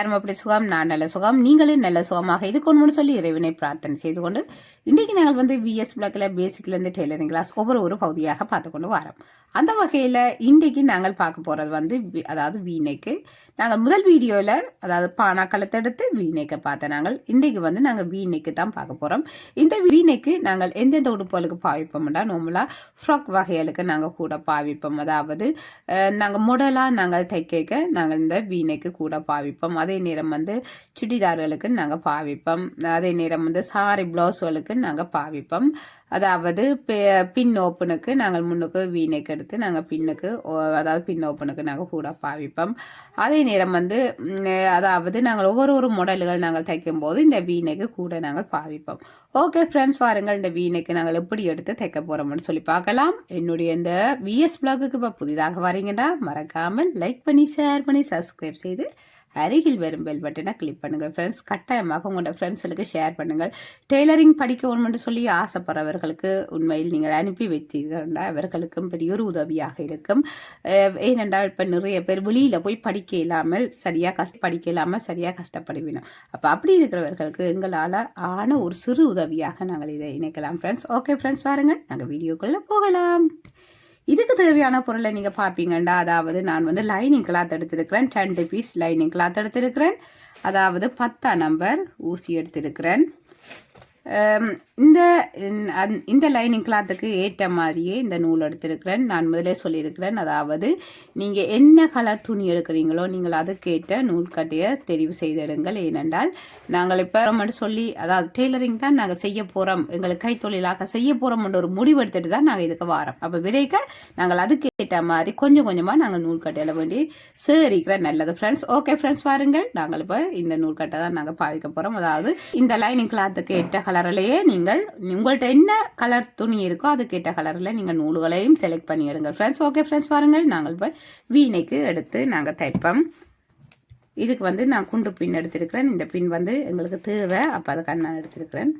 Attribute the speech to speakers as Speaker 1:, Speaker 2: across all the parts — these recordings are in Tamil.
Speaker 1: எல்லாரும் அப்படி சுகம் நான் நல்ல சுகம் நீங்களும் நல்ல சுகமாக இருக்கணும்னு சொல்லி இறைவனை பிரார்த்தனை செய்து கொண்டு இன்றைக்கு நாங்கள் வந்து விஎஸ் பிளாக்கில் பேசிக்லேருந்து டெய்லரிங் கிளாஸ் ஒவ்வொரு ஒரு பகுதியாக பார்த்து கொண்டு வரோம். அந்த வகையில் இன்றைக்கு நாங்கள் பார்க்க போகிறது வந்து வி- அதாவது வீணைக்கு. நாங்கள் முதல் வீடியோவில் அதாவது பானா கழுத்தெடுத்து வீணைக்கு பார்த்தோம் நாங்கள் இன்றைக்கு வந்து நாங்கள் வீணைக்கு தான் பார்க்க போகிறோம் இந்த வீணைக்கு நாங்கள் எந்தெந்த உடுப்புகளுக்கு பாவிப்போம்னா நோமலாக ஃப்ராக் வகைகளுக்கு நாங்கள் கூட பாவிப்போம். அதாவது நாங்கள் முடலாக நாங்கள் தைக்க நாங்கள் இந்த வீணைக்கு கூட பாவிப்போம். அது அதே நேரம் வந்து சுடிதார்களுக்கு நாங்கள் பாவிப்போம். அதே நேரம் வந்து சாரி ப்ளவுஸ்களுக்கு நாங்கள் பாவிப்போம். அதாவது பின் ஓப்பனுக்கு நாங்கள் முன்னுக்கு வீணைக்கு எடுத்து நாங்கள் பின்னுக்கு ஓ- அதாவது பின் ஓப்பனுக்கு நாங்கள் கூட பாவிப்போம். அதே நேரம் வந்து அதாவது நாங்கள் ஒவ்வொரு ஒரு மாடல்கள் நாங்கள் தைக்கும் போது இந்த வீணைக்கு கூட நாங்கள் பாவிப்போம். ஓகே ஃப்ரெண்ட்ஸ் பாருங்கள் இந்த வீணைக்கு நாங்கள் எப்படி எடுத்து தைக்க போகிறோம்னு சொல்லி பார்க்கலாம். என்னுடைய இந்த விஎஸ் பிளாகுக்கு இப்போ புதிதாக வரீங்கன்னா மறக்காமல் லைக் பண்ணி ஷேர் பண்ணி சப்ஸ்கிரைப் செய்து அருகில் வரும் பெல் பட்டனை கிளிக் பண்ணுங்கள். ஃப்ரெண்ட்ஸ் கட்டாயமாக உங்களோட ஃப்ரெண்ட்ஸுக்கு ஷேர் பண்ணுங்கள். டெய்லரிங் படிக்கணும்னு சொல்லி ஆசைப்படுறவர்களுக்கு உண்மையில் நீங்கள் அனுப்பி வைத்தீர்கள் அவர்களுக்கும் பெரிய ஒரு உதவியாக இருக்கும். ஏனென்றால் இப்போ நிறைய பேர் வெளியில் போய் படிக்க இல்லாமல் சரியாக கஷ்ட படிக்க இல்லாமல் சரியாக கஷ்டப்படுவினோம் அப்போ அப்படி இருக்கிறவர்களுக்கு எங்களால் ஆன ஒரு சிறு உதவியாக நாங்கள் இதை இணைக்கலாம். ஃப்ரெண்ட்ஸ் ஓகே ஃப்ரெண்ட்ஸ் பாருங்கள் நாங்கள் வீடியோக்குள்ளே போகலாம். இதுக்கு தேவையான பொருளை நீங்கள் பார்ப்பீங்கண்டா. அதாவது நான் வந்து லைனிங் கிளாத் எடுத்திருக்கிறேன். டென் பீஸ் லைனிங் கிளாத் எடுத்திருக்கிறேன். அதாவது பத்தாம் நம்பர் ஊசி எடுத்திருக்கிறேன். இந்த இந்த- இந்த லைனிங் கிளாத்துக்கு ஏற்ற மாதிரியே இந்த நூல் எடுத்திருக்கிறேன். நான் முதலே சொல்லியிருக்கிறேன். அதாவது நீங்கள் என்ன கலர் துணி எடுக்கிறீங்களோ நீங்கள் அதுக்கேற்ற நூல் கட்டையை தெரிவு செய்திடுங்கள். ஏனென்றால் நாங்கள் இப்போ மட்டும் சொல்லி அதாவது டெய்லரிங் தான் நாங்கள் செய்ய போகிறோம் எங்களுக்கு கைத்தொழிலாக செய்ய போகிறோம்ன்ற ஒரு முடிவு எடுத்துட்டு தான் நாங்கள் இதுக்கு வாரோம். அப்போ விதைக்க நாங்கள் அதுக்கேற்ற மாதிரி கொஞ்சம் கொஞ்சமாக நாங்கள் நூல் கட்டையில் வேண்டி சேகரிக்கிறேன். நல்லது ஃப்ரெண்ட்ஸ் ஓகே ஃப்ரெண்ட்ஸ் பாருங்கள். நாங்கள் இப்போ இந்த நூல் கட்டை தான் நாங்கள் பாவிக்க போகிறோம் அதாவது இந்த லைனிங் கிளாத்துக்கு ஏற்ற கலர்லேயே நீங்கள் உங்கள்கிட்ட என்ன கலர் துணி இருக்கோ அதுக்கேற்ற கலரில் நீங்கள் நூல்களையும் செலக்ட் பண்ணி எடுங்க ஃப்ரெண்ட்ஸ் ஓகே ஃப்ரெண்ட்ஸ் வாருங்கள். நாங்கள் இப்போ வீணைக்கு எடுத்து நாங்கள் தைப்போம். இதுக்கு வந்து நான் குண்டு பின் எடுத்திருக்கிறேன். இந்த பின் வந்து எங்களுக்கு தேவை. அப்போ அதை கண்ணான் எடுத்திருக்கிறேன்.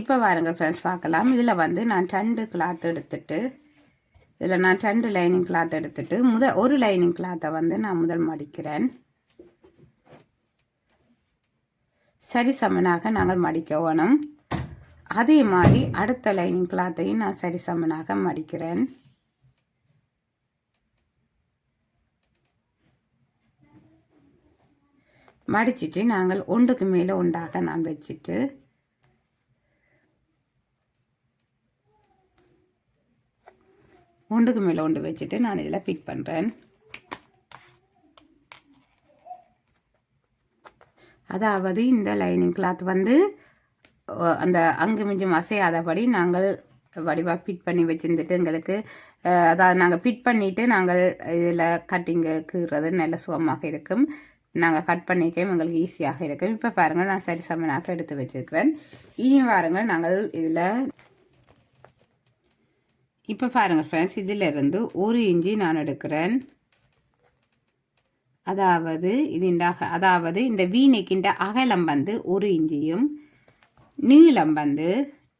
Speaker 1: இப்போ வாருங்க ஃப்ரெண்ட்ஸ் பார்க்கலாம். இதில் வந்து நான் ரெண்டு கிளாத் எடுத்துட்டு இதில் நான் ரெண்டு லைனிங் கிளாத் எடுத்துட்டு முத ஒரு லைனிங் கிளாத்தை வந்து நான் முதல் மடிக்கிறேன். சரி சமனாக நாங்கள் மடிக்க வேணும். அதே மாதிரி அடுத்த லைனிங் கிளாத்தையும் நான் சரி சமனாக மடிக்கிறேன். மடிச்சிட்டு நாங்கள் ஒன்றுக்கு மேலே ஒன்றாக நான் வச்சுட்டு ஒன்றுக்கு மேலே ஒன்று வச்சுட்டு நான் இதில் ஃபிட் பண்ணுறேன் அதாவது இந்த லைனிங் கிளாத் வந்து அந்த அங்கு மிஞ்சும் அசையாதபடி நாங்கள் வடிவாக ஃபிட் பண்ணி வச்சுருந்துட்டு எங்களுக்கு அதாவது நாங்கள் ஃபிட் பண்ணிவிட்டு நாங்கள் இதில் கட்டிங்கு கீறது நல்ல சுகமாக இருக்கும். நாங்கள் கட் பண்ணிக்க எங்களுக்கு ஈஸியாக இருக்கும். இப்போ பாருங்கள் நான் சரி சமனாக எடுத்து வச்சுருக்கிறேன். இனி பாருங்கள் நாங்கள் இதில் இப்போ பாருங்கள் ஃப்ரெண்ட்ஸ் இதிலிருந்து ஒரு இஞ்சி நான் எடுக்கிறேன். அதாவது இது இந்த அக அதாவது இந்த வீணைக்கின்ற அகலம் வந்து ஒரு இஞ்சியும் நீளம் வந்து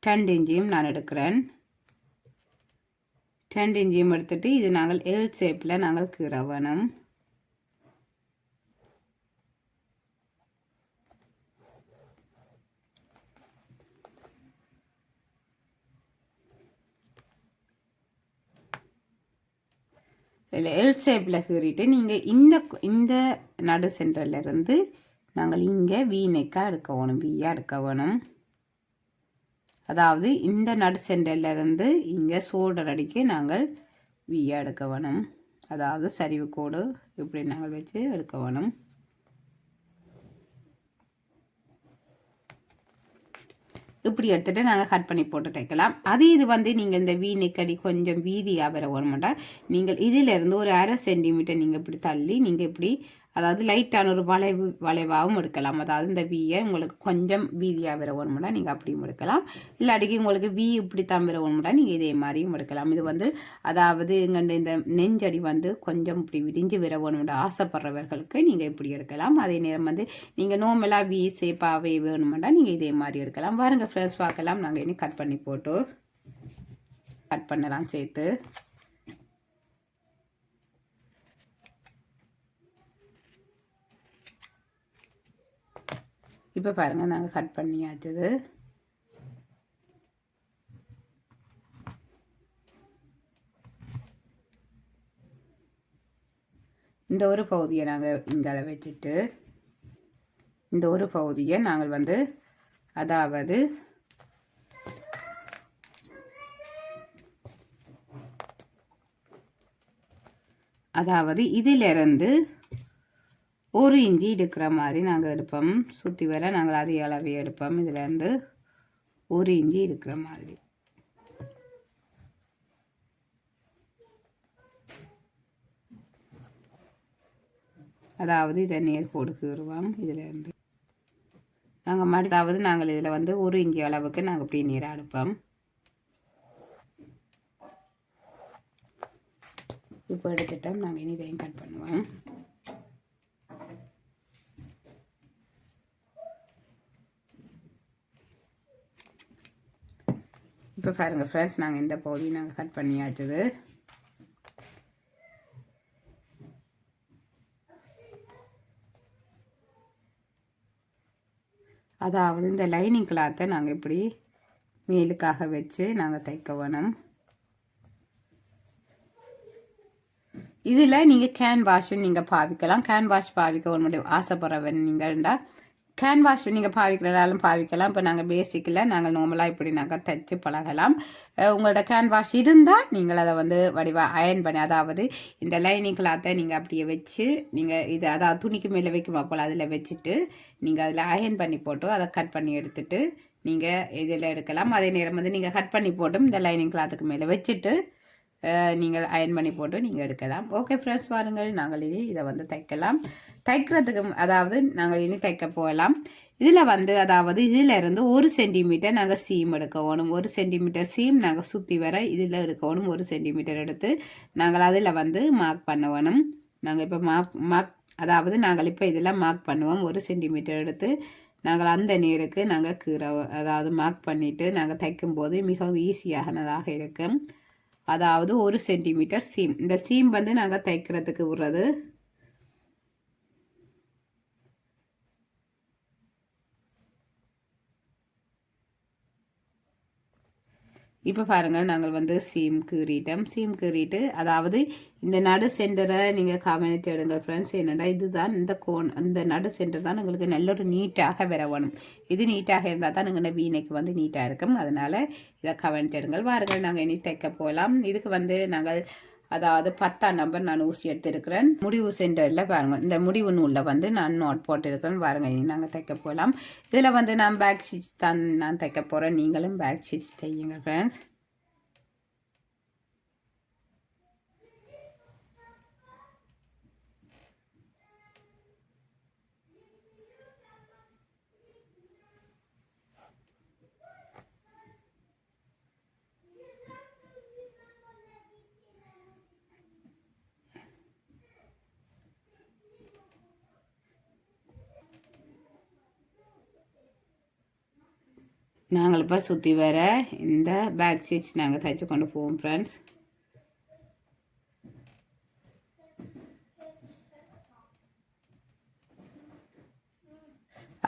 Speaker 1: ரெண்டு இஞ்சியும் நான் எடுக்கிறேன். ரெண்டு இஞ்சியும் எடுத்துட்டு இது நாங்கள் எல் ஷேப்பில் நாங்கள் கிரவணம் எல் ஷேப்பில் கீறிட்டு நீங்கள் இந்த இந்த நடு சென்டர்லேருந்து நாங்கள் இங்கே வி எடுக்க வேணும். வீயாக எடுக்க வேணும். அதாவது இந்த நடு சென்டர்லேருந்து இங்கே ஷோல்டர் அடிக்க நாங்கள் வீயாக எடுக்க வேணும். அதாவது சரிவு கோடு இப்படி நாங்கள் வச்சு எடுக்க வேணும். இப்படி எடுத்துட்டு நாங்கள் கட் பண்ணி போட்டு தைக்கலாம் அதே இது வந்து நீங்கள் இந்த வீ நெக்கடி கொஞ்சம் வீதியாக வர மாட்டா நீங்கள் இதிலிருந்து ஒரு அரை சென்டிமீட்டர் நீங்கள் இப்படி தள்ளி நீங்கள் இப்படி அதாவது லைட்டான ஒரு வளைவு வளைவாகவும் எடுக்கலாம். அதாவது இந்த வீயை உங்களுக்கு கொஞ்சம் வீதியாக வர வேணுமெண்டா நீங்கள் அப்படியும் எடுக்கலாம். இல்லாட்டிக்கு உங்களுக்கு வீ இப்படி தான் வர வேணுமெண்டா நீங்கள் இதே மாதிரியும் எடுக்கலாம். இது வந்து அதாவது எங்கள் இந்த நெஞ்சடி வந்து கொஞ்சம் இப்படி விரிஞ்சு வர வேணுமெண்டா ஆசைப்படுறவர்களுக்கு நீங்கள் இப்படி எடுக்கலாம். அதே நேரம் வந்து நீங்கள் நோமலாக வீ சேப்பாகவே வேணுமெண்டா நீங்கள் இதே மாதிரி எடுக்கலாம். பாருங்கள் ஃப்ரெண்ட்ஸ் பார்க்கலாம். நாங்கள் இனி கட் பண்ணி போட்டு கட் பண்ணலாம் சேர்த்து. இப்போ பாருங்கள் நாங்கள் கட் பண்ணியாச்சது இந்த ஒரு பகுதியை நாங்கள் இங்கே வச்சுட்டு இந்த ஒரு பகுதியை நாங்கள் வந்து அதாவது அதாவது இதிலிருந்து ஒரு இஞ்சி இருக்கிற மாதிரி நாங்கள் எடுப்போம். சுற்றி வர நாங்கள் அதே அளவே எடுப்போம். இதுலேருந்து ஒரு இஞ்சி இருக்கிற மாதிரி. அதாவது இதை நேர் கொடுக்குறோம் இதுலேருந்து நாங்கள் மடுத்தாவது நாங்கள் இதில் வந்து ஒரு இஞ்சி அளவுக்கு நாங்கள் இப்படி நீரை அடுப்போம். இப்போ எடுத்துட்டோம். நாங்கள் இனி இதையும் கட் பண்ணுவோம். இப்போ பாருங்கள் ஃப்ரெண்ட்ஸ் நாங்கள் இந்த பகுதி நாங்கள் கட் பண்ணியாச்சுது அதாவது இந்த லைனிங் கிளாத்தை நாங்கள் இப்படி மேலுக்காக வச்சு நாங்கள் தைக்க வேணும். இதில் நீங்கள் கேன் வாஷ் நீங்கள் பாவிக்கலாம். கேன் வாஷ் பாவிக்க உன்னுடைய ஆசைப்படுறவன் நீங்கள்டா கேன் வாஷ் நீங்கள் பாவிக்கிறனாலும் பாவிக்கலாம். இப்போ நாங்கள் பேசிக்கில் நாங்கள் நார்மலாக இப்படி நாங்கள் தைச்சு பழகலாம். உங்களோட கேன்வாஸ் இருந்தால் நீங்கள் அதை வந்து வடிவாக அயன் பண்ணி அதாவது இந்த லைனிங் கிளாத்தை நீங்கள் அப்படியே வச்சு நீங்கள் இது அதாவது துணிக்கு மேலே வைக்குமா போல் அதில் வச்சுட்டு நீங்கள் அதில் அயன் பண்ணி போட்டு அதை கட் பண்ணி எடுத்துட்டு நீங்கள் இதில் எடுக்கலாம். அதே நேரம் வந்து நீங்கள் கட் பண்ணி போட்டும் இந்த லைனிங் கிளாத்துக்கு மேலே வச்சுட்டு நீங்கள் அயன் பண்ணி போட்டு நீங்கள் எடுக்கலாம். ஓகே ஃப்ரெண்ட்ஸ் வாருங்கள். நாங்கள் இனி இதை வந்து தைக்கலாம். தைக்கிறதுக்கு அதாவது நாங்கள் இனி தைக்க போகலாம். இதில் வந்து அதாவது இதில் இருந்து ஒரு சென்டிமீட்டர் நாங்கள் சீம் எடுக்க வேணும் ஒரு சென்டிமீட்டர் சீம் நாங்கள் சுற்றி வர இதில் எடுக்க வேணும் ஒரு சென்டிமீட்டர் எடுத்து நாங்கள் அதில் வந்து மார்க் பண்ண வேணும் நாங்கள் இப்போ மார்க் மார்க் அதாவது நாங்கள் இப்போ இதில் மார்க் பண்ணுவோம். ஒரு சென்டிமீட்டர் எடுத்து நாங்கள் அந்த நேருக்கு நாங்கள் கீரை அதாவது மார்க் பண்ணிவிட்டு நாங்கள் தைக்கும்போது மிகவும் ஈஸியானதாக இருக்கும். அதாவது ஒரு சென்டிமீட்டர் சீம் இந்த சீம் வந்து நாங்கள் தைக்கிறதுக்கு விடுறது. இப்போ பாருங்கள் நாங்கள் வந்து சீம் கீறிட்டோம். சீம் கீறிட்டு அதாவது இந்த நடு சென்டரை நீங்கள் கவனித்து எடுங்கள் ஃப்ரெண்ட்ஸ் என்னடா இதுதான்? இந்த கோன் இந்த நடு சென்டர் தான் எங்களுக்கு நல்ல ஒரு நீட்டாக வர வேணும் இது நீட்டாக இருந்தால் தான் எங்களோட வீணைக்கு வந்து நீட்டாக இருக்கும். அதனால் இதை கவனித்து எடுங்கள் வாருங்கள் நாங்கள் இனி தைக்க போகலாம். இதுக்கு வந்து நாங்கள் அதாவது பத்தாம் நம்பர் நான் ஊசி எடுத்திருக்கிறேன். முடிவு சென்டரில் பாருங்கள் இந்த முடிவு நூலில் வந்து நான் நோட் போட்டிருக்கிறேன். பாருங்க நாங்கள் தைக்க போகலாம் இதில் வந்து நான் பேக் ஸ்டிச் தான் நான் தைக்க போகிறேன் நீங்களும் பேக் ஸ்டிச் தையுங்க ஃப்ரெண்ட்ஸ் நாங்கள் இப்போ சுற்றி வர இந்த பேக் ஸ்டிச் நாங்கள் தைச்சு கொண்டு போவோம் ஃப்ரெண்ட்ஸ்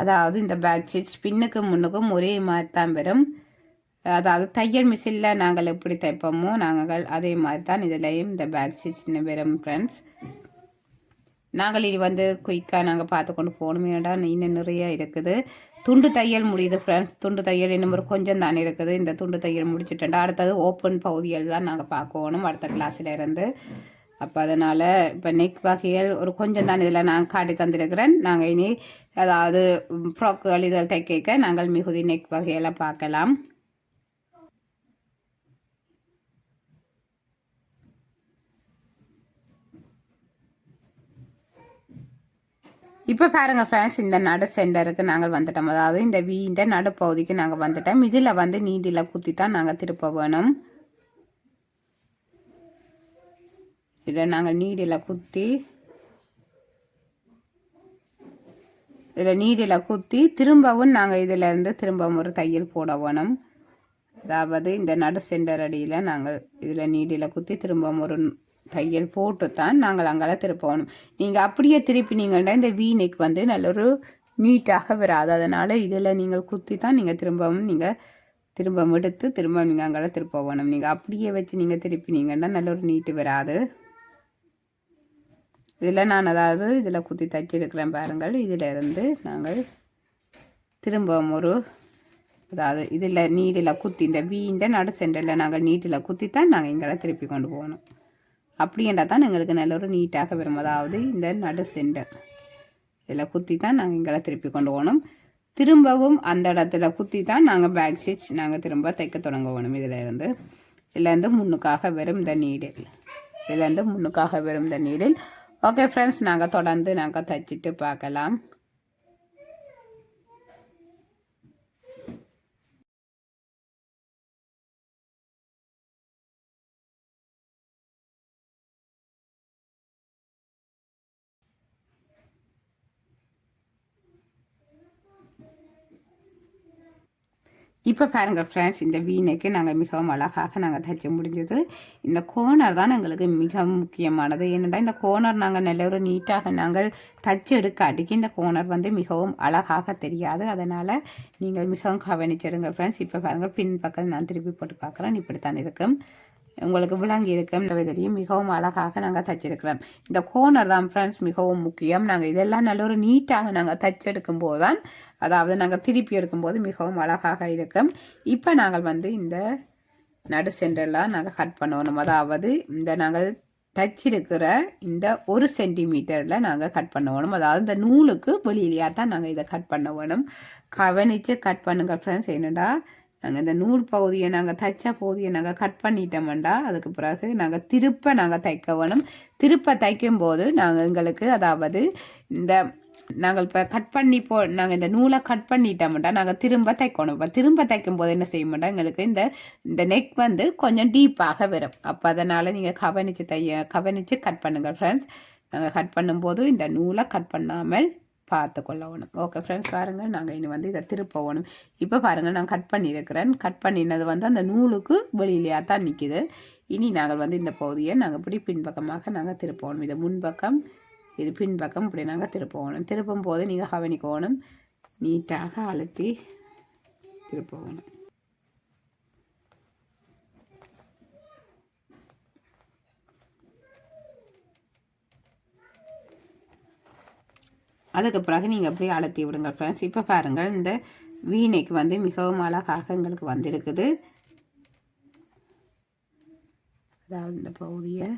Speaker 1: அதாவது இந்த பேக் ஸ்டிச் பின்னுக்கும் முன்னுக்கும் ஒரே மாதிரி தான் வரும். அதாவது தையல் மிஷினில் நாங்கள் எப்படி தைப்போமோ நாங்கள் அதே மாதிரி தான் இதுலேயும் இந்த பேக் ஸ்டிச் வரும் ஃப்ரெண்ட்ஸ் நாங்கள் இது வந்து குயிக்காக நாங்கள் பார்த்து கொண்டு போகணும். ஏன்டா இன்னும் நிறைய இருக்குது. துண்டு தையல் முடியுது ஃப்ரெண்ட்ஸ் துண்டு தையல் இன்னும் ஒரு கொஞ்சம் தானே இருக்குது. இந்த துண்டு தையல் முடிச்சுட்டேன்டா. அடுத்தது ஓப்பன் பகுதியில் தான் நாங்கள் பார்க்கணும் அடுத்த கிளாஸில் இருந்து. அப்போ அதனால் இப்போ நெக் வகைகள் ஒரு கொஞ்சம் தான் இதில் நான் காட்டி தந்திருக்கிறேன். நாங்கள் இனி அதாவது ஃப்ராக்குகள் இதில் தைக்க நாங்கள் மிகுதி நெக் வகையெல்லாம் பார்க்கலாம். இப்போ பாருங்கள் ஃப்ரெண்ட்ஸ் இந்த நடு சென்டருக்கு நாங்கள் வந்துட்டோம். அதாவது இந்த வீண்ட நடுப்பகுதிக்கு நாங்கள் வந்துட்டோம். இதில் வந்து நீண்டில் குத்தி தான் நாங்கள் திருப்ப வேணும். இதில் நாங்கள் நீடில் குத்தி இதில் நீடில் குத்தி திரும்பவும் நாங்கள் இதில் இருந்து திரும்பவும் ஒரு தையல் போட வேணும். அதாவது இந்த நடு சென்டர் அடியில் நாங்கள் இதில் நீடில் குத்தி திரும்பவும் ஒரு தையல் போட்டு தான் நாங்கள் அங்கெல்லாம் திருப்பணும் நீங்கள் அப்படியே திருப்பினீங்கன்னா இந்த வீணைக்கு வந்து நல்ல ஒரு நீட்டாக வராது. அதனால் இதில் நீங்கள் குத்தி தான் நீங்கள் திரும்பவும் நீங்கள் திரும்ப எடுத்து திரும்ப நீங்கள் அங்கெல்லாம் திருப்ப வேணும். நீங்கள் அப்படியே வச்சு நீங்கள் திருப்பினீங்கன்னா நல்ல ஒரு நீட்டு வராது. இதில் நான் அதாவது இதில் குத்தி தைச்சிருக்கிறேன் பாருங்கள். இதில் இருந்து நாங்கள் திரும்பவும் ஒரு அதாவது இதில் நீடில் குத்தி இந்த வீண்ட நடு சென்டரில் நாங்கள் நீட்டில் குத்தி தான் நாங்கள் இங்கெல்லாம் திருப்பி கொண்டு போகணும். அப்படின்றா தான் எங்களுக்கு நல்ல ஒரு நீட்டாக வரும். அதாவது இந்த நடு சென்டர் இதில் குத்தி தான் நாங்கள் எங்களை திருப்பி கொண்டு போகணும். திரும்பவும் அந்த இடத்துல குத்தி தான் நாங்கள் பேக் ஸ்டிச் நாங்கள் திரும்ப தைக்க தொடங்க வேணும் இதில் இருந்து இதுலேருந்து முன்னுக்காக வெறும் இந்த நீடில் இதுலேருந்து முன்னுக்காக வெறும் இந்த நீடில் ஓகே ஃப்ரெண்ட்ஸ் நாங்கள் தொடர்ந்து நாங்கள் தைச்சிட்டு பார்க்கலாம். இப்போ பாருங்கள் ஃப்ரெண்ட்ஸ் இந்த வீணைக்கு நாங்கள் மிகவும் அழகாக நாங்கள் தைச்ச முடிஞ்சது. இந்த கோனர் தான் எங்களுக்கு மிக முக்கியமானது. ஏனென்றால் இந்த கோனர் நாங்கள் நல்ல ஒரு நீட்டாக நாங்கள் தச்சு எடுக்காட்டிக்கு இந்த கோனர் வந்து மிகவும் அழகாக தெரியாது. அதனால் நீங்கள் மிகவும் கவனிச்சிடுங்க ஃப்ரெண்ட்ஸ் இப்போ பாருங்கள் பின் பக்கம் நான் திருப்பி போட்டு பார்க்குறேன். இப்படித்தான் இருக்கும். உங்களுக்கு விளங்கி இருக்கும். விதத்தையும் மிகவும் அழகாக நாங்கள் தச்சிருக்கிறோம். இந்த கோனர் தான் ஃப்ரெண்ட்ஸ் மிகவும் முக்கியம். நாங்கள் இதெல்லாம் நல்ல ஒரு நீட்டாக நாங்கள் தச்செடுக்கும் போது தான் அதாவது நாங்கள் திருப்பி எடுக்கும்போது மிகவும் அழகாக இருக்கும். இப்போ நாங்கள் வந்து இந்த நடு சென்டர்லாம் நாங்கள் கட் பண்ணணும். அதாவது இந்த நாங்கள் தச்சிருக்கிற இந்த ஒரு சென்டிமீட்டரில் நாங்கள் கட் பண்ண வேணும் அதாவது இந்த நூலுக்கு வெளியிலையாக தான் நாங்கள் இதை கட் பண்ண வேணும். கவனித்து கட் பண்ணுங்கள் ஃப்ரெண்ட்ஸ் என்னடா நாங்கள் இந்த நூல் பகுதியை நாங்கள் தைச்ச பகுதியை நாங்கள் கட் பண்ணிட்டோம்டா. அதுக்கு பிறகு நாங்கள் திருப்ப நாங்கள் தைக்க வேணும். திருப்ப தைக்கும் போது நாங்கள் எங்களுக்கு அதாவது இந்த நாங்கள் இப்போ கட் பண்ணி போ நாங்கள் இந்த நூலை கட் பண்ணிட்டோம்டா நாங்கள் திரும்ப தைக்கணும். இப்போ திரும்ப தைக்கும் போது என்ன செய்ய மாட்டோம் எங்களுக்கு இந்த இந்த நெக் வந்து கொஞ்சம் டீப்பாக வரும். அப்போ அதனால் நீங்கள் கவனித்து தைய கவனித்து கட் பண்ணுங்கள் ஃப்ரெண்ட்ஸ் நாங்கள் கட் பண்ணும்போது இந்த நூலை கட் பண்ணாமல் பார்த்து கொள்ளணும் ஓகே ஃப்ரெண்ட்ஸ் பாருங்கள் நாங்கள் இனி வந்து இதை திருப்பணும் இப்போ பாருங்கள் நான் கட் பண்ணியிருக்கிறேன். கட் பண்ணினது வந்து அந்த நூலுக்கு வெளியிலையாக தான் நிற்கிது இனி நாங்கள் வந்து இந்த பகுதியை நாங்கள் இப்படி பின்பக்கமாக நாங்கள் திருப்பணும் இதை முன்பக்கம் இது பின்பக்கம் இப்படி நாங்கள் திருப்பணும் திருப்பும் போது நீங்கள் கவனிக்கணும். நீட்டாக அழுத்தி திருப்பணும் அதுக்கு பிறகு நீங்கள் அப்படியே அழுத்தி விடுங்க ஃப்ரெண்ட்ஸ் இப்போ பாருங்கள் இந்த வீணைக்கு வந்து மிகவும் அழகாக எங்களுக்கு வந்திருக்குது. அதாவது இந்த பகுதியை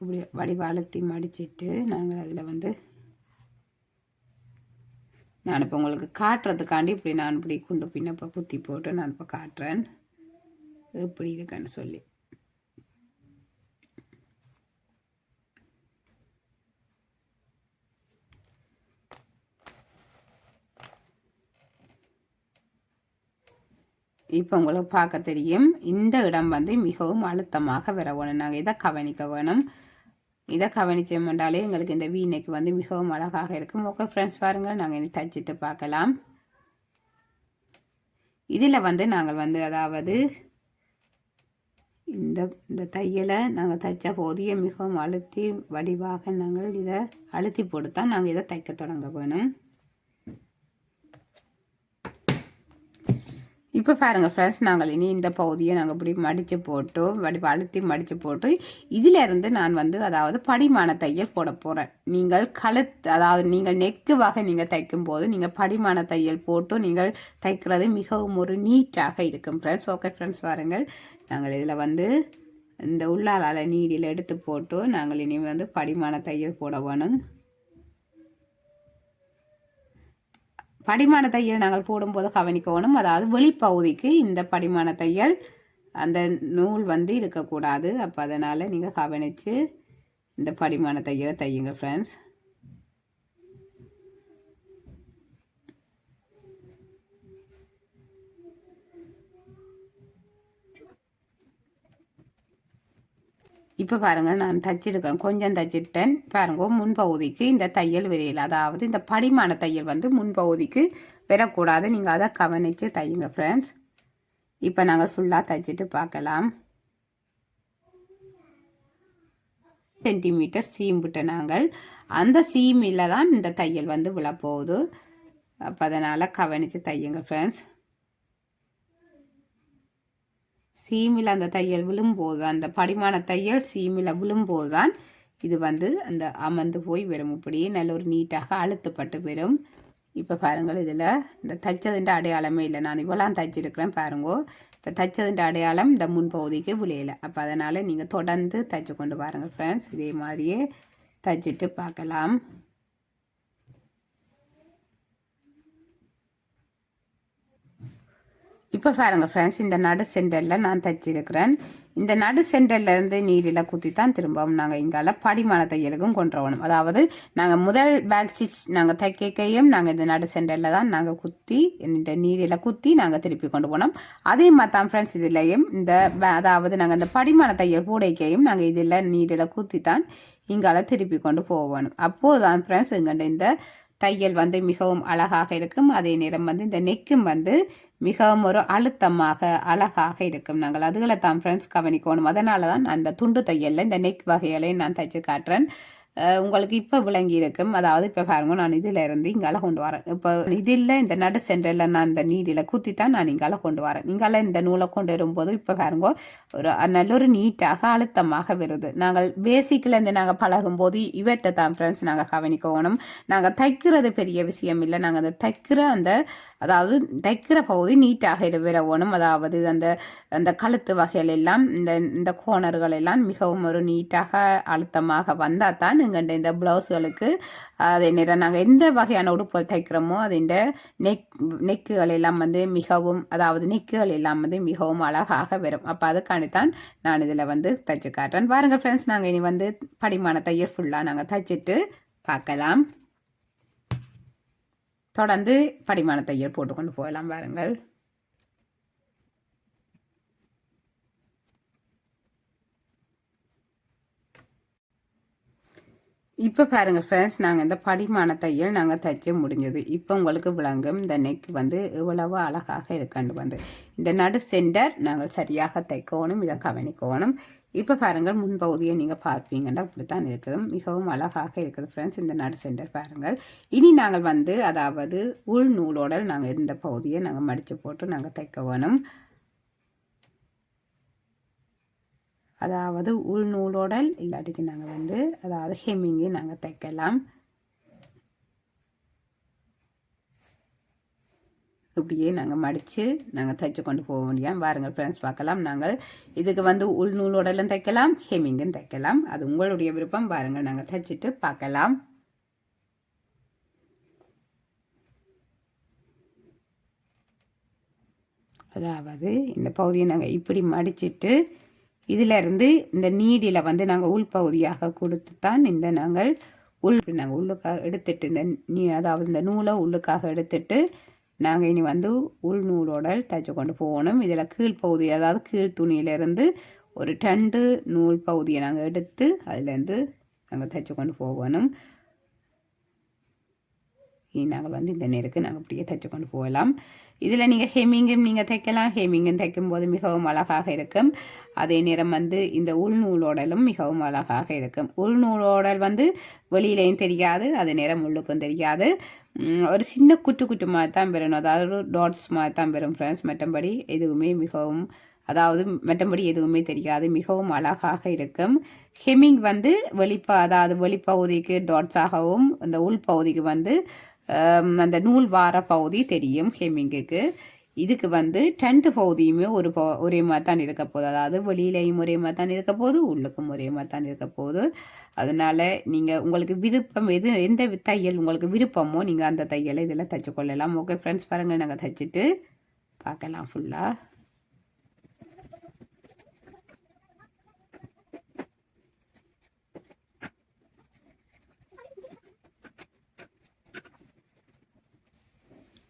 Speaker 1: இப்படி வடிவ அழுத்தி மடிச்சிட்டு நாங்கள் அதில் வந்து நான் இப்போ உங்களுக்கு காட்டுறதுக்காண்டி இப்படி நான் இப்படி குண்டு பின்னப்போ குத்தி போட்டு நான் இப்போ காட்டுறேன். எப்படி இருக்குன்னு சொல்லி. இப்போ உங்களுக்கு பார்க்க தெரியும். இந்த இடம் வந்து மிகவும் அழுத்தமாக வர வேணும் நாங்கள் இதை கவனிக்க வேணும். இதை கவனிச்சோம்னாலே எங்களுக்கு இந்த வீணைக்கு வந்து மிகவும் அழகாக இருக்கும். ஓகே ஃப்ரெண்ட்ஸ் பாருங்கள். நாங்கள் இனி தைச்சிட்டு பார்க்கலாம். இதில் வந்து நாங்கள் வந்து அதாவது இந்த இந்த தையலை நாங்கள் தைச்ச போதிய மிகவும் அழுத்தி வடிவாக நாங்கள் இதை அழுத்தி போட்டு தான் நாங்கள் இதை தைக்க தொடங்க வேணும். இப்போ பாருங்கள் ஃப்ரெண்ட்ஸ் நாங்கள் இனி இந்த பகுதியை நாங்கள் இப்படி மடித்து போட்டு வடி அழுத்தி மடித்து போட்டு இதிலிருந்து நான் வந்து அதாவது படிமான தையல் போட போகிறேன் நீங்கள் கழுத்து அதாவது நீங்கள் நெக்கு வகை நீங்கள் தைக்கும் போது நீங்கள் படிமான தையல் போட்டு நீங்கள் தைக்கிறது மிகவும் ஒரு நீட்டாக இருக்கும் ஃப்ரெண்ட்ஸ் ஓகே ஃப்ரெண்ட்ஸ் பாருங்கள் நாங்கள் இதில் வந்து இந்த உள்ளாலால் நீடியில் எடுத்து போட்டு நாங்கள் இனி வந்து படிமான தையல் போட வேணும். படிமான தையல் நாங்கள் போடும்போது கவனிக்கணும். அதாவது வெளிப்பகுதிக்கு இந்த படிமான தையல் அந்த நூல் வந்து இருக்கக்கூடாது. அப்போ அதனால் நீங்கள் கவனித்து இந்த படிமான தையலை தையுங்க ஃப்ரெண்ட்ஸ் இப்போ பாருங்கள் நான் தைச்சிருக்கேன். கொஞ்சம் தைச்சிட்டேன். பாருங்க முன்பகுதிக்கு இந்த தையல் விரையில். அதாவது இந்த படிமான தையல் வந்து முன்பகுதிக்கு வரக்கூடாது. நீங்கள் அதை கவனித்து தையுங்க ஃப்ரெண்ட்ஸ் இப்போ நாங்கள் ஃபுல்லாக தைச்சிட்டு பார்க்கலாம். சென்டிமீட்டர் சீம் விட்ட நாங்கள். அந்த சீமில் தான் இந்த தையல் வந்து விழப்போகுது. அப்போ அதனால் கவனித்து தையுங்க ஃப்ரெண்ட்ஸ் சீமில் அந்த தையல் விழும்போது அந்த படிமான தையல் சீமில் விழும்போது தான் இது வந்து அந்த அமர்ந்து போய் வரும். இப்படி நல்ல ஒரு நீட்டாக அழுத்தப்பட்டு வரும். இப்போ பாருங்கள் இதில் இந்த தைச்சதுன்ற அடையாளமே இல்லை. நான் இவ்வளோ தைச்சிருக்கிறேன் பாருங்கோ. இந்த தைச்சதுன்ற அடையாளம் இந்த முன்பகுதிக்கு விளையலை. அப்போ அதனால் நீங்கள் தொடர்ந்து தைச்சு கொண்டு பாருங்கள் ஃப்ரெண்ட்ஸ் இதே மாதிரியே தைச்சிட்டு பார்க்கலாம். இப்போ பாருங்கள் ஃப்ரெண்ட்ஸ் இந்த நடு சென்டரில் நான் தைச்சிருக்கிறேன். இந்த நடு சென்டர்லேருந்து நீரில் குத்தி தான் திரும்பவும் நாங்கள் இங்கால படிமான தையலுக்கும் கொண்டு வரணும் அதாவது நாங்கள் முதல் பேக் ஸ்டிச் நாங்கள் தைக்கையும் நாங்கள் இந்த நடு சென்டரில் தான் நாங்கள் குத்தி இந்த நீரில் குத்தி நாங்கள் திருப்பி கொண்டு போனோம். அதே மாதிரி தான் ஃப்ரெண்ட்ஸ் இதுலேயும் இந்த அதாவது நாங்கள் இந்த படிமான தையல் பூடைக்கையும் நாங்கள் இதில் நீரில் குத்தி தான் இங்கால திருப்பி கொண்டு போகணும் அப்போது தான் ஃப்ரெண்ட்ஸ் எங்கள்கிட்ட இந்த தையல் வந்து மிகவும் அழகாக இருக்கும். அதே நேரம் வந்து இந்த நெக்கும் வந்து மிகவும் ஒரு அழுத்தமாக அழகாக இருக்கும். நாங்கள் அதுகளை தான் ஃப்ரெண்ட்ஸ் கவனிக்கணும். அதனால தான் அந்த துண்டு தையலில் இந்த நெக் வகைகளையும் நான் தைச்சு காட்டுறேன். உங்களுக்கு இப்போ விளங்கி இருக்கும் அதாவது இப்போ பாருங்க நான் இதில் இருந்து இங்கால கொண்டு வரேன். இப்போ இதில் இந்த நடு சென்டரில் நான் இந்த நீடியில் குத்தி தான் நான் இங்கால கொண்டு வரேன். இங்கால இந்த நூலை கொண்டு வரும்போது இப்போ பாருங்க ஒரு நல்ல ஒரு நீட்டாக அழுத்தமாக வருது. நாங்கள் பேசிக்கில் இருந்து நாங்கள் பழகும் போது இவற்றை தான் ஃப்ரெண்ட்ஸ் நாங்கள் கவனிக்கணும். நாங்கள் தைக்கிறது பெரிய விஷயம் இல்லை. நாங்கள் அந்த தைக்கிற அந்த அதாவது தைக்கிற பகுதி நீட்டாக விரவணும். அதாவது அந்த அந்த கழுத்து வகைகள் எல்லாம் இந்த இந்த கோணர்கள் எல்லாம் மிகவும் ஒரு நீட்டாக அழுத்தமாக வந்தால் தான் எங்கள்கிட்ட இந்த ப்ளவுஸ்களுக்கு அதே நேரம் நாங்கள் எந்த வகையான உடுப்புகள் தைக்கிறோமோ இந்த நெக் நெக்குகள் எல்லாம் வந்து மிகவும் அதாவது நெக்குகள் எல்லாம் வந்து மிகவும் அழகாக வரும். அப்போ அதுக்காண்டித்தான் நான் இதில் வந்து தைச்சு காட்டுறேன். பாருங்கள் ஃப்ரெண்ட்ஸ் நாங்கள் இனி வந்து படிமான தையல் ஃபுல்லாக நாங்கள் தைச்சிட்டு பார்க்கலாம் தொடர்ந்து படிமான தையல் போட்டுக்கொண்டு போகலாம். பாருங்கள் இப்போ பாருங்கள் ஃப்ரெண்ட்ஸ் நாங்கள் இந்த படிமான தையல் நாங்கள் தைச்ச முடிஞ்சது. இப்போ உங்களுக்கு விளங்கும் இந்த நெக் வந்து இவ்வளவு அழகாக இருக்கண்டு வந்து. இந்த நடு சென்டர் நாங்கள் சரியாக தைக்கணும் இதை கவனிக்கணும். இப்போ பாருங்கள் முன்பகுதியை நீங்கள் பார்ப்பீங்கன்னா இப்படி தான் இருக்குது. மிகவும் அழகாக இருக்குது ஃப்ரெண்ட்ஸ் இந்த நடு சென்டர் பாருங்கள் இனி நாங்கள் வந்து அதாவது உள் நூலோட நாங்கள் இந்த பகுதியை நாங்கள் மடித்து போட்டு நாங்கள் தைக்க வேணும் அதாவது உள் நூலோடல் இல்லாட்டிக்கு நாங்கள் வந்து அதாவது ஹெம்மிங்கு நாங்கள் தைக்கலாம். இப்படியே நாங்கள் மடித்து நாங்கள் தைச்சு கொண்டு போக முடியும் பாருங்கள் ஃப்ரெண்ட்ஸ் பார்க்கலாம். நாங்கள் இதுக்கு வந்து உள் நூலோடலும் தைக்கலாம் ஹெமிங்கும் தைக்கலாம். அது உங்களுடைய விருப்பம். பாருங்கள் நாங்கள் தைச்சிட்டு பார்க்கலாம். அதாவது இந்த பகுதியை நாங்கள் இப்படி மடிச்சிட்டு இதிலிருந்து இந்த நீடியில் வந்து நாங்கள் உள்பகுதியாக கொடுத்து தான் இந்த நாங்கள் உள் நாங்கள் உள்ளுக்காக எடுத்துட்டு இந்த நீ அதாவது இந்த நூலை உள்ளுக்காக எடுத்துட்டு நாங்கள் இனி வந்து உள் நூலோட தைச்சு கொண்டு போகணும். இதில் கீழ்ப்பகுதி அதாவது கீழ் துணியிலேருந்து ஒரு ரெண்டு நூல் பகுதியை நாங்கள் எடுத்து அதுலேருந்து நாங்கள் தைச்சு கொண்டு போகணும். இனி நாங்கள் வந்து இந்த நேருக்கு நாங்கள் அப்படியே தைச்சு கொண்டு போகலாம். இதில் நீங்கள் ஹெமிங்கும் நீங்கள் தைக்கலாம். ஹெமிங்கும் தைக்கும்போது மிகவும் அழகாக இருக்கும். அதே நேரம் வந்து இந்த உள்நூலோடலும் மிகவும் அழகாக இருக்கும். உள்நூலோடல் வந்து வெளியிலையும் தெரியாது அதே நேரம் உள்ளுக்கும் தெரியாது. ஒரு சின்ன குட்டு குட்டு மாதிரி தான் பெறணும் அதாவது டாட்ஸ் மாதிரி தான் பெறும் ஃப்ரெண்ட்ஸ் மற்றபடி எதுவுமே மிகவும் அதாவது மற்றபடி எதுவுமே தெரியாது. மிகவும் அழகாக இருக்கும். ஹெமிங் வந்து வெளிப்ப அதாவது வெளிப்பகுதிக்கு டாட்ஸாகவும் அந்த உள்பகுதிக்கு வந்து அந்த நூல் வார பகுதி தெரியும் ஹெம்மிங்குக்கு இதுக்கு வந்து டென்ட் பகுதியுமே ஒரு ஒரே மாதிரி தான் இருக்க போகுது. அதாவது வெளியிலையும் ஒரே மாதிரி தான் இருக்க போகுது உள்ளுக்கும் ஒரே மாதிரி தான் இருக்க போகுது. அதனால் நீங்கள் உங்களுக்கு விருப்பம் எது எந்த தையல் உங்களுக்கு விருப்பமோ நீங்கள் அந்த தையலை இதில் தைச்சு கொள்ளலாம். ஓகே ஃப்ரெண்ட்ஸ் பாருங்கள் நாங்கள் தைச்சிட்டு பார்க்கலாம் ஃபுல்லாக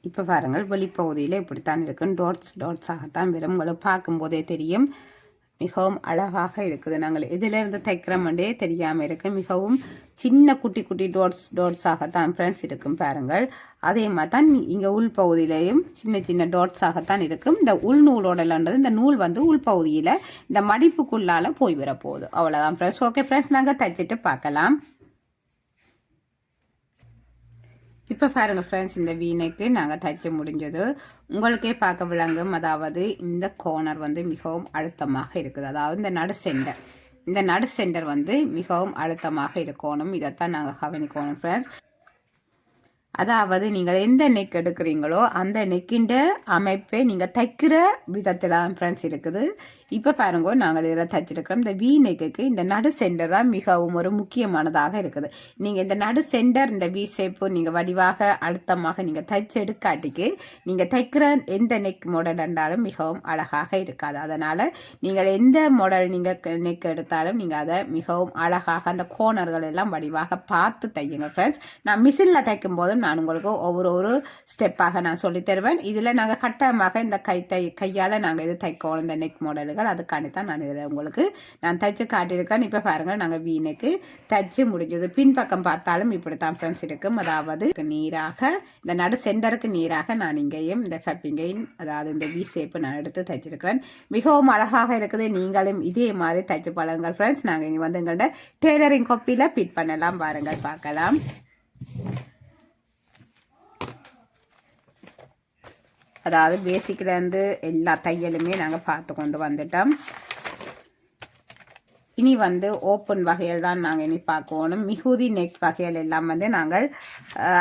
Speaker 1: இப்போ பாருங்கள் வெளிப்பகுதியில் இப்படித்தான் இருக்கும் டாட்ஸ் டாட்ஸாகத்தான் வரும். உங்களை பார்க்கும்போதே தெரியும். மிகவும் அழகாக இருக்குது. நாங்கள் இதிலிருந்து தைக்கிறோம்டே தெரியாமல் இருக்குது மிகவும் சின்ன குட்டி குட்டி டோட்ஸ் டோட்ஸாகத்தான் ஃப்ரெண்ட்ஸ் இருக்கும் பாருங்கள். அதே மாதிரி தான் இங்கே உள்பகுதியிலையும் சின்ன சின்ன டோட்ஸாகத்தான் இருக்கும். இந்த உள் நூலோடலன்றது இந்த நூல் வந்து உள்பகுதியில் இந்த மடிப்புக்குள்ளால் போய் வரப்போகுது. அவ்வளோதான் ஃப்ரெண்ட்ஸ் ஓகே ஃப்ரெண்ட்ஸ் நாங்கள் தைச்சிட்டு பார்க்கலாம். இப்போ பாருங்கள் ஃப்ரெண்ட்ஸ் இந்த வீணைக்கு நாங்கள் தைச்சு முடிஞ்சது. உங்களுக்கே பார்க்க விளங்கும். அதாவது இந்த கோனர் வந்து மிகவும் அழுத்தமாக இருக்குது. அதாவது இந்த நடு சென்டர் இந்த நடு சென்டர் வந்து மிகவும் அழுத்தமாக இருக்கணும். இதைத்தான் நாங்கள் கவனிக்கணும் ஃப்ரெண்ட்ஸ் அதாவது நீங்கள் எந்த நெக் எடுக்கிறீங்களோ அந்த நெக்கின்ற அமைப்பை நீங்கள் தைக்கிற விதத்தில் ஃப்ரெண்ட்ஸ் இருக்குது. இப்போ பாருங்க நாங்கள் இதில் தைச்சிருக்கிறோம். இந்த வி நெக்குக்கு இந்த நடு சென்டர் தான் மிகவும் ஒரு முக்கியமானதாக இருக்குது. நீங்கள் இந்த நடு சென்டர் இந்த வி ஷேப்பு நீங்கள் வடிவாக அழுத்தமாக நீங்கள் தைச்சு எடுக்காட்டிக்கு நீங்கள் தைக்கிற எந்த நெக் மாடல் என்றாலும் மிகவும் அழகாக இருக்காது. அதனால் நீங்கள் எந்த மாடல் நீங்கள் நெக் எடுத்தாலும் நீங்கள் அதை மிகவும் அழகாக அந்த கோணர்கள் எல்லாம் வடிவாக பார்த்து தையுங்க ஃப்ரெண்ட்ஸ் நான் மிஷினில் தைக்கும் போதும் நான் உங்களுக்கு ஒவ்வொரு ஒரு ஸ்டெப்பாக நான் சொல்லித் தருவேன். இதில் நாங்கள் கட்டாயமாக இந்த கை தை கையால் நாங்கள் இது தைக்கணும் இந்த நெக் மாடலுக்கு அதுக்காண்டி தான் நான் இதில் உங்களுக்கு நான் தைச்சு காட்டியிருக்கேன். இப்போ பாருங்கள் நாங்கள் வீணுக்கு தைச்சு முடிஞ்சது. பின்பக்கம் பார்த்தாலும் இப்படி தான் ஃப்ரெண்ட்ஸ் இருக்கும். அதாவது நீராக இந்த நடு சென்டருக்கு நீராக நான் இங்கேயும் இந்த ஃபப்பிங்கையும் அதாவது இந்த வி ஷேப்பு நான் எடுத்து தைச்சிருக்கிறேன். மிகவும் அழகாக இருக்குது. நீங்களும் இதே மாதிரி தைச்சு பழங்கள் ஃப்ரெண்ட்ஸ் நாங்கள் இனி வந்து எங்கள்கிட்ட டெய்லரிங் கொப்பியில் ஃபிட் பண்ணலாம். பாருங்கள் பார்க்கலாம். அதாவது பேசிக்லேருந்து எல்லா தையலுமே நாங்கள் பார்த்து கொண்டு வந்துட்டோம். இனி வந்து ஓப்பன் வகையில் தான் நாங்கள் இனி பார்க்கணும். மிகுதி நெக் வகையில் எல்லாம் வந்து நாங்கள்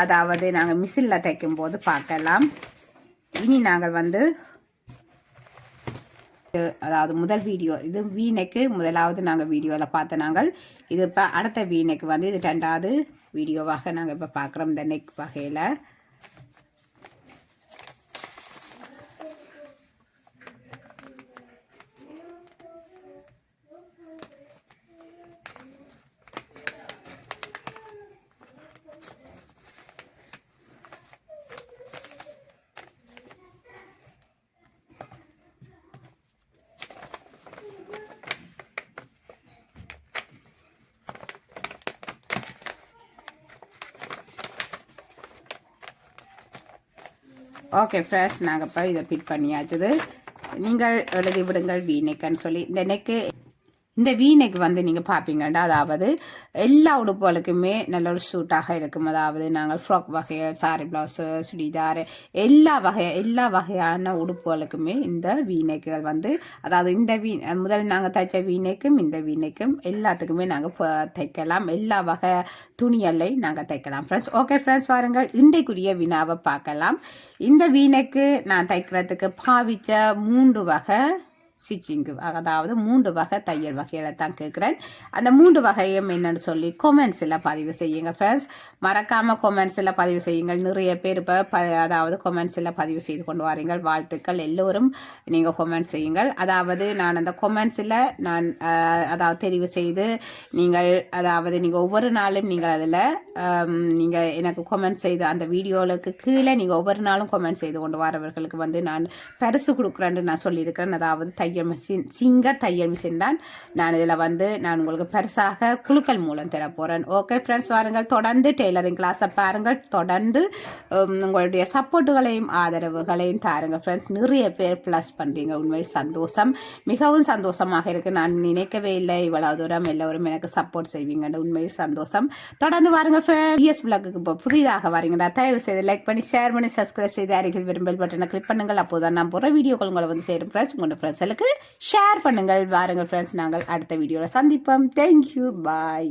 Speaker 1: அதாவது நாங்கள் மிஷினில் தைக்கும் போது பார்க்கலாம். இனி நாங்கள் வந்து அதாவது முதல் வீடியோ இது வீணைக்கு முதலாவது நாங்கள் வீடியோவில் பார்த்த நாங்கள். இது இப்போ அடுத்த வீணைக்கு வந்து இது ரெண்டாவது வீடியோவாக நாங்கள் இப்போ பார்க்குறோம் இந்த நெக் வகையில். ஓகே ஃப்ரெண்ட்ஸ் நாங்கள் இப்போ இதை ஃபிட் பண்ணியாச்சுது நீங்கள் எழுதி விடுங்கள் வி நெக்குன்னு சொல்லி. இந்த நெக்கு இந்த வீணைக்கு வந்து நீங்கள் பார்ப்பீங்கடா அதாவது எல்லா உடுப்புகளுக்குமே நல்ல ஒரு சூட்டாக இருக்கும். அதாவது நாங்கள் ஃப்ராக் வகையை சாரி ப்ளவுஸு சுடிதார் எல்லா வகை எல்லா வகையான உடுப்புகளுக்குமே இந்த வீணைக்குகள் வந்து அதாவது இந்த வீ முதல் நாங்கள் தைச்ச வீணைக்கும் இந்த வீணைக்கும் எல்லாத்துக்குமே நாங்கள் தைக்கலாம். எல்லா வகை துணியலை நாங்கள் தைக்கலாம். ஃப்ரெண்ட்ஸ் ஓகே ஃப்ரெண்ட்ஸ் வாருங்கள். இன்றைக்குரிய வினாவை பார்க்கலாம். இந்த வீணைக்கு நான் தைக்கிறதுக்கு பாவிச்ச மூன்று வகை ஸ்டிச்சிங்கு அதாவது மூன்று வகை தையல் வகைகளை தான் கேட்குறேன். அந்த மூன்று வகையும் என்னென்னு சொல்லி கொமெண்ட்ஸில் பதிவு செய்யுங்க ஃப்ரெண்ட்ஸ் மறக்காமல் கொமெண்ட்ஸில் பதிவு செய்யுங்கள். நிறைய பேர் இப்போ ப அதாவது கொமெண்ட்ஸில் பதிவு செய்து கொண்டு வாரீங்கள். வாழ்த்துக்கள் எல்லோரும். நீங்கள் கொமெண்ட் செய்யுங்கள். அதாவது நான் அந்த கொமெண்ட்ஸில் நான் அதாவது தெரிவு செய்து நீங்கள் அதாவது நீங்கள் ஒவ்வொரு நாளும் நீங்கள் அதில் நீங்கள் எனக்கு கொமெண்ட் செய்து அந்த வீடியோவுக்கு கீழே நீங்கள் ஒவ்வொரு நாளும் கொமெண்ட் செய்து கொண்டு வரவர்களுக்கு வந்து நான் பரிசு கொடுக்குறேன்னு நான் சொல்லியிருக்கிறேன். அதாவது தையல் மிஷின் சிங்கர் தையல் மிஷின் தான் நான் இதில் வந்து நான் உங்களுக்கு பெருசாக குழுக்கள் மூலம் தர போகிறேன் ஓகே ஃப்ரெண்ட்ஸ் வாருங்கள். தொடர்ந்து டெய்லரிங் கிளாஸை பாருங்கள். தொடர்ந்து உங்களுடைய சப்போர்ட்டுகளையும் ஆதரவுகளையும் தாருங்கள் ஃப்ரெண்ட்ஸ் நிறைய பேர் ப்ளஸ் பண்ணுறீங்க உண்மையில் சந்தோஷம். மிகவும் சந்தோஷமாக இருக்குது நான் நினைக்கவே இல்லை. இவ்வளவு தூரம் எல்லோரும் எனக்கு சப்போர்ட் செய்வீங்கன்னு உண்மையில் சந்தோஷம். தொடர்ந்து வாருங்கள் ஃப்ரெண்ட்ஸ் இஎஸ் பிளாக்கு இப்போ புதிதாக வரீங்கடா தயவு செய்து லைக் பண்ணி ஷேர் பண்ணி சப்ஸ்கிரைப் செய்து அருகில் விரும்பல் பட்டனை கிளிக் பண்ணுங்கள். அப்போதான் நான் போகிற வீடியோக்கள் உங்களை வந்து சேரும் ஃப்ரெண்ட்ஸ் உங்களோட ஃப்ரெண்ட்ஸுக்கு ஷேர் பண்ணுங்கள். வாருங்கள் ஃப்ரெண்ட்ஸ் நாங்கள் அடுத்த வீடியோவில் சந்திப்போம். Thank you bye